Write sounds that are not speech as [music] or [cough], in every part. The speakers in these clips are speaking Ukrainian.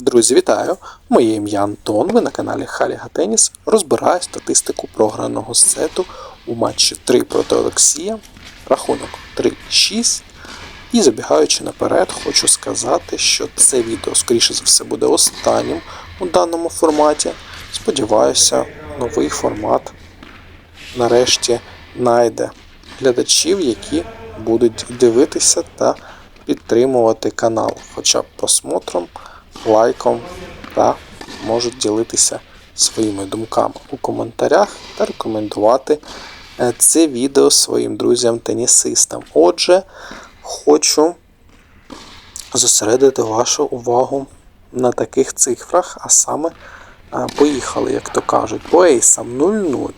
Друзі, вітаю! Моє ім'я Антон. Ви на каналі Халіга Теніс. Розбираю статистику програного сету у матчі 3 проти Олексія. Рахунок 3-6. І забігаючи наперед, хочу сказати, що це відео, скоріше за все, буде останнім у даному форматі. Сподіваюся, новий формат нарешті знайде глядачів, які будуть дивитися та підтримувати канал, хоча б просмотром, лайком та можуть ділитися своїми думками у коментарях та рекомендувати е, це відео своїм друзям-тенісистам. Отже, хочу зосередити вашу увагу на таких цифрах, а саме е, поїхали, як то кажуть, по ейсам 0-0.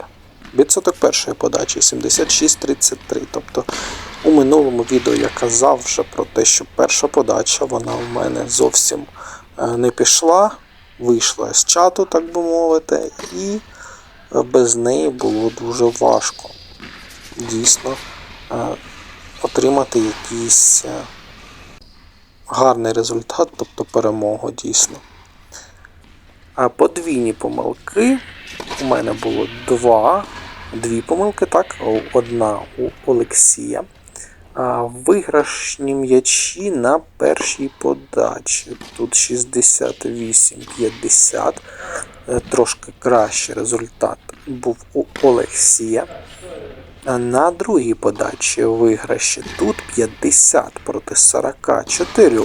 Відсоток першої подачі 76-33. Тобто у минулому відео я казав вже про те, що перша подача вона в мене зовсім не пішла, вийшла з чату, так би мовити, і е, без неї було дуже важко дійсно е, отримати якийсь е, гарний результат, тобто перемогу дійсно. А подвійні помилки у мене було два, дві помилки, так, одна у Олексія. Виграшні м'ячі на першій подачі. Тут 68-50. Е, Трошки кращий результат був у Олексія. На другій подачі виграші тут 50 проти 44.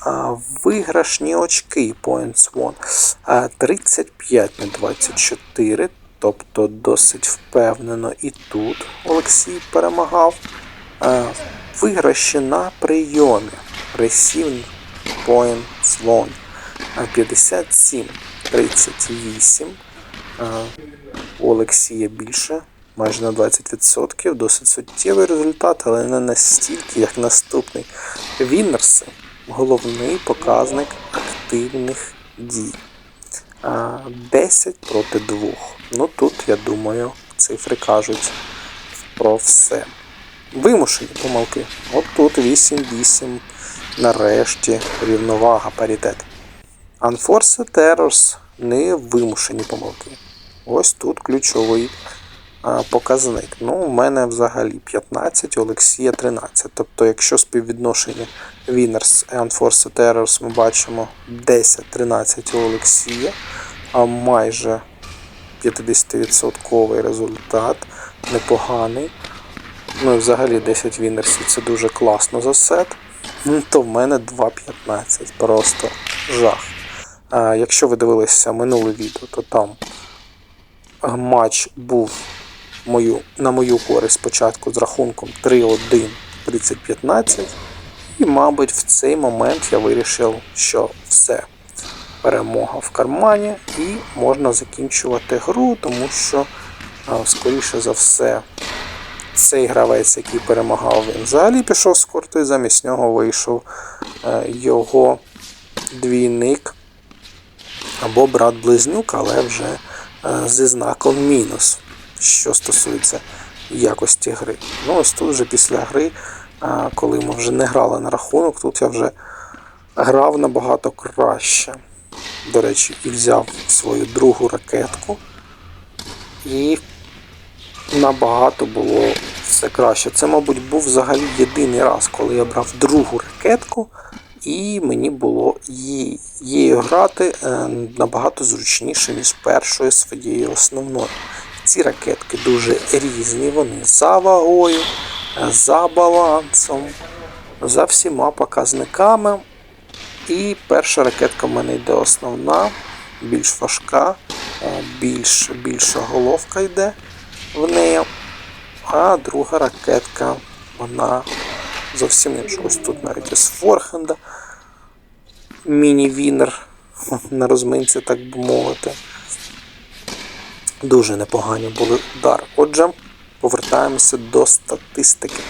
А Виграшні очки Points Won. А 35 на 24. Тобто досить впевнено і тут Олексій перемагав. Виграші на прийомі. Receive Points Won. 57 38. У Олексія більше майже на 20%. Досить суттєвий результат, але не настільки, як наступний. Віннерси головний показник активних дій. 10 проти 2. Ну тут, я думаю, цифри кажуть про все. Вимушені помилки. От тут 8-8. Нарешті рівновага паритет. Unforced errors не вимушені помилки. Ось тут ключовий а, показник. Ну, у мене взагалі 15, у Олексія 13. Тобто, якщо співвідношення Winners і Unforced Errors ми бачимо 10-13 у Олексія, а майже 50% результат, непоганий. Ну і взагалі 10 вінерсів це дуже класно за сет. Ну, То в мене 2.15. Просто жах. А, Якщо ви дивилися минуле відео, то там матч був мою, на мою користь спочатку з рахунком 3-1 30-15. І, мабуть, в цей момент я вирішив, що все. Перемога в кармані і можна закінчувати гру, тому що, скоріше за все, цей гравець, який перемагав, він взагалі пішов з корту, і замість нього вийшов е, його двійник або брат-близнюк, але вже е, зі знаком мінус, що стосується якості гри. Ну, ось тут вже після гри, е, коли ми вже не грали на рахунок, тут я вже грав набагато краще. До речі, і взяв свою другу ракетку. І набагато було все краще. Це, мабуть, був взагалі єдиний раз, коли я брав другу ракетку, і мені було її, її грати е, набагато зручніше, ніж першою своєю основною. Ці ракетки дуже різні, вони за вагою, е, за балансом, за всіма показниками. І перша ракетка в мене йде основна, більш важка, е, більш, більша головка йде в. А друга ракетка, вона зовсім інша. Ось тут навіть із форхенда. Міні-вінер [laughs] на розминці, так би мовити. Дуже непогані були удари. Отже, повертаємося до статистики.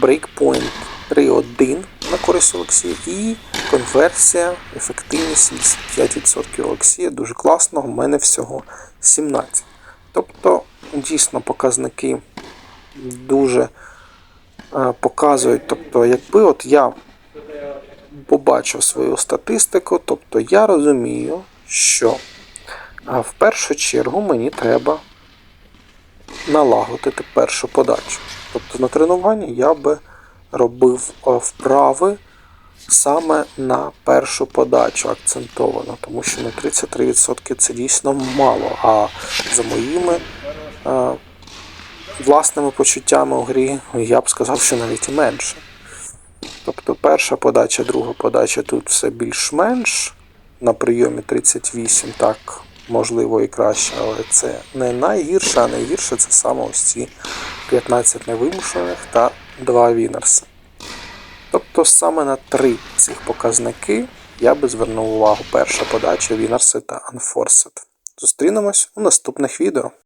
Брейкпоінт 3-1 на користь Олексія і конверсія, ефективність 75% Олексія. Дуже класно, у мене всього 17. Тобто, дійсно, показники дуже е, показують. Тобто, якби от я побачив свою статистику, тобто я розумію, що в першу чергу мені треба налагодити першу подачу. Тобто на тренуванні я би робив вправи саме на першу подачу акцентовано, тому що на 33% це дійсно мало. А за моїми власними почуттями у грі я б сказав, що навіть менше. Тобто перша подача, друга подача тут все більш-менш. На прийомі 38, так, можливо, і краще, але це не найгірше, а найгірше це саме ось ці 15 невимушених та 2 вінерси. Тобто саме на три цих показники я би звернув увагу перша подача, вінерси та Unforced. Зустрінемось у наступних відео.